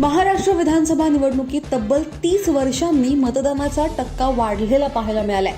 महाराष्ट्र विधानसभा निवडणुकीत तब्बल तीस वर्षांनी मतदानाचा टक्का वाढलेला पाहायला मिळालाय.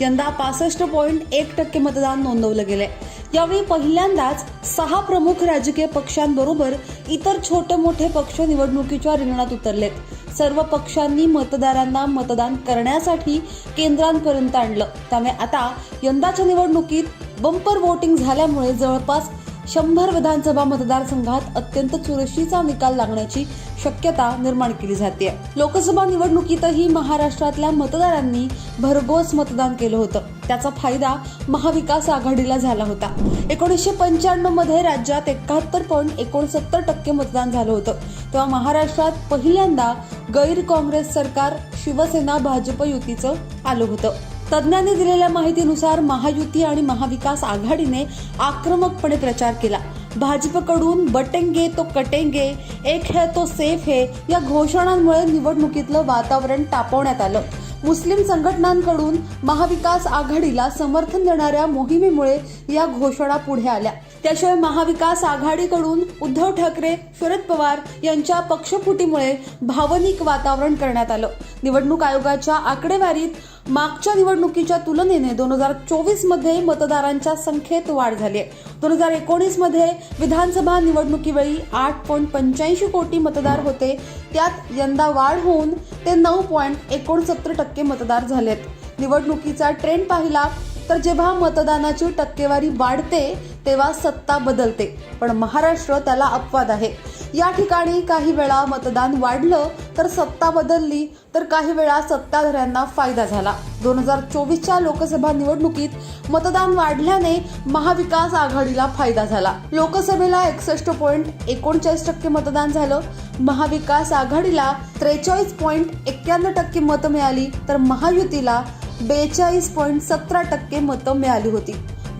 यंदा पासष्ट पॉईंट एक टक्के मतदान नोंदवलं गेलंय. यावेळी पहिल्यांदाच सहा प्रमुख राजकीय पक्षांबरोबर इतर छोटे मोठे पक्ष निवडणुकीच्या रिंगणात उतरलेत. सर्व पक्षांनी मतदारांना मतदान करण्यासाठी केंद्रांपर्यंत आणलं. त्यामुळे आता यंदाच्या निवडणुकीत बंपर वोटिंग झाल्यामुळे जवळपास शंभर विधानसभा मतदारसंघात अत्यंत चुरशीचा निकाल लागण्याची शक्यता निर्माण केली जाते. लोकसभा निवडणुकीतही महाराष्ट्रातल्या मतदारांनी भरघोस मतदान केलं होतं. त्याचा फायदा महाविकास आघाडीला झाला होता. एकोणीसशे पंच्याण्णवमध्ये राज्यात एकाहत्तर पॉईंट एकोणसत्तर टक्के मतदान झालं होतं. तेव्हा महाराष्ट्रात पहिल्यांदा गैर काँग्रेस सरकार शिवसेना भाजप युतीचं आलं होतं. तज्ज्ञांनी दिलेल्या माहितीनुसार महायुती आणि महाविकास आघाडीने आक्रमकपणे प्रचार केला. भाजपकडून बटेंगे तो कटेंगे एक है तो सेफ है या घोषणांमुळे निवडणुकीतलं वातावरण तापवण्यात आलं. मुस्लिम संघटनांकडून महाविकास आघाडीला समर्थन देणाऱ्या मोहिमेमुळे या घोषणा पुढे आल्या. त्याशिवाय महाविकास आघाडीकडून उद्धव ठाकरे शरद पवार यांच्या पक्षफुटीमुळे भावनिक वातावरण करण्यात आलं. निवडणूक आयोगाच्या आकडेवारीत मागच्या निवडणुकीच्या तुलनेने दोन हजार चोवीसमध्ये मतदारांच्या संख्येत वाढ झाली आहे. दोन हजार एकोणीसमध्ये विधानसभा निवडणुकीवेळी आठ पॉईंट पंच्याऐंशी कोटी मतदार होते. त्यात यंदा वाढ होऊन ते नऊ पॉईंट एकोणसत्तर टक्के मतदार झालेत. निवडणुकीचा ट्रेंड पाहिला तर जेव्हा मतदानाची टक्केवारी वाढते तेव्हा सत्ता बदलते. पण महाराष्ट्र त्याला अपवाद आहे. या ठिकाणी काही वेळा मतदान वाढलं तर सत्ता बदलली तर काही वेळा सत्ताधाऱ्यांना फायदा झाला. दोन हजार चोवीसच्या लोकसभा निवडणुकीत मतदान वाढल्याने महाविकास आघाडीला फायदा झाला. लोकसभेला एकसष्ट पॉईंट एकोणचाळीस टक्के मतदान झालं. महाविकास आघाडीला त्रेचाळीस पॉईंट एक्क्याण्णव टक्के मतं मिळाली तर महायुतीला बेचाळीस पॉईंट सतरा टक्के मतं मिळाली होती.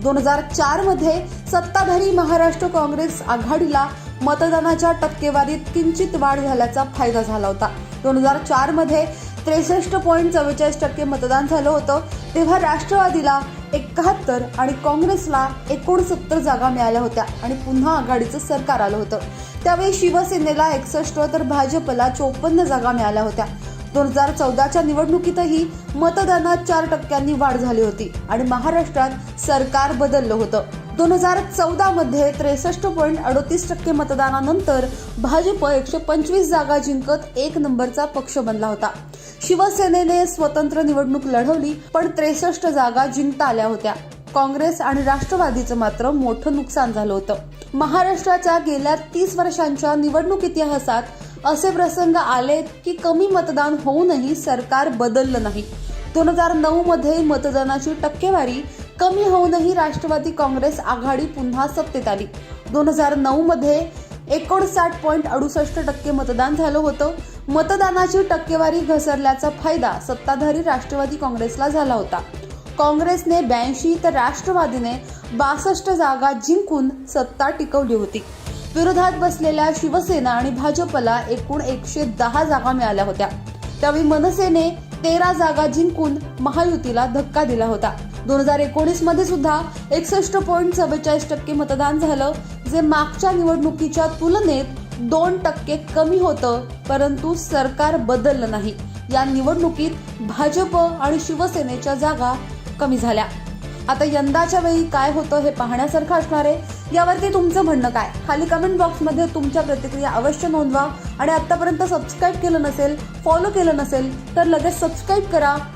दोन हजार चारमध्ये सत्ताधारी महाराष्ट्र काँग्रेस आघाडीला मतदानाच्या टक्केवारीत किंचित वाढ झाल्याचा फायदा झाला होता. दोन हजार चारमध्ये त्रेसष्ट पॉईंट चव्वेचाळीस टक्के मतदान झालं होतं. तेव्हा राष्ट्रवादीला एकाहत्तर आणि काँग्रेसला एकोणसत्तर जागा मिळाल्या होत्या आणि पुन्हा आघाडीचं सरकार आलं होतं. त्यावेळी शिवसेनेला एकसष्ट तर भाजपला चोपन्न जागा मिळाल्या होत्या. दोन हजार चौदाच्या निवडणुकीतही मतदानात चार टक्क्यांनी वाढ झाली होती आणि महाराष्ट्रात सरकार बदललं होतं. दोन हजार चौदा मध्ये त्रेसष्ट पॉईंट अडोतीस टक्के मतदानानंतर भाजप एकशे पंचवीस जागा जिंकत एक नंबरचा पक्ष बनला होता. शिवसेनेने स्वतंत्र निवडणूक लढवली पण त्रेसष्ट जागा जिंकता आल्या होत्या. काँग्रेस आणि राष्ट्रवादीचं मात्र मोठं नुकसान झालं होतं. महाराष्ट्राच्या गेल्या तीस वर्षांच्या निवडणूक इतिहासात असे प्रसंग आलेत की कमी मतदान होऊनही सरकार बदललं नाही. दोन हजार नऊ मध्ये मतदानाची टक्केवारी कमी होऊनही राष्ट्रवादी काँग्रेस आघाडी पुन्हा सत्तेत आली. दोन हजार नऊ मध्ये एकोणसाठ पॉईंट अडुसष्ट टक्के मतदान झालं होतं. मतदानाची टक्केवारी घसरल्याचा फायदा सत्ताधारी राष्ट्रवादी काँग्रेसला झाला होता. काँग्रेसने ब्याऐंशी तर राष्ट्रवादीने बासष्ट जागा जिंकून सत्ता टिकवली होती. विरोधात बसलेल्या शिवसेना आणि भाजपला एकूण एकशे दहा जागा मिळाल्या होत्या. त्यावेळी मनसेने तेरा जागा जिंकून महायुतीला धक्का दिला होता. दोन हजार एकोणीसमध्ये सुद्धा एकसष्ट पॉईंट चव्वेचाळीस टक्के मतदान झालं जे मागच्या निवडणुकीच्या तुलनेत दोन टक्के कमी होतं परंतु सरकार बदललं नाही. या निवडणुकीत भाजप आणि शिवसेनेच्या जागा कमी झाल्या. आता यंदाच्या वेळी काय होतं हे पाहण्यासारखं असणार आहे. यावरती तुमचं म्हणणं काय? खाली कमेंट बॉक्समध्ये तुमच्या प्रतिक्रिया अवश्य नोंदवा. आणि आत्तापर्यंत सबस्क्राईब केलं नसेल फॉलो केलं नसेल तर लगेच सबस्क्राईब करा.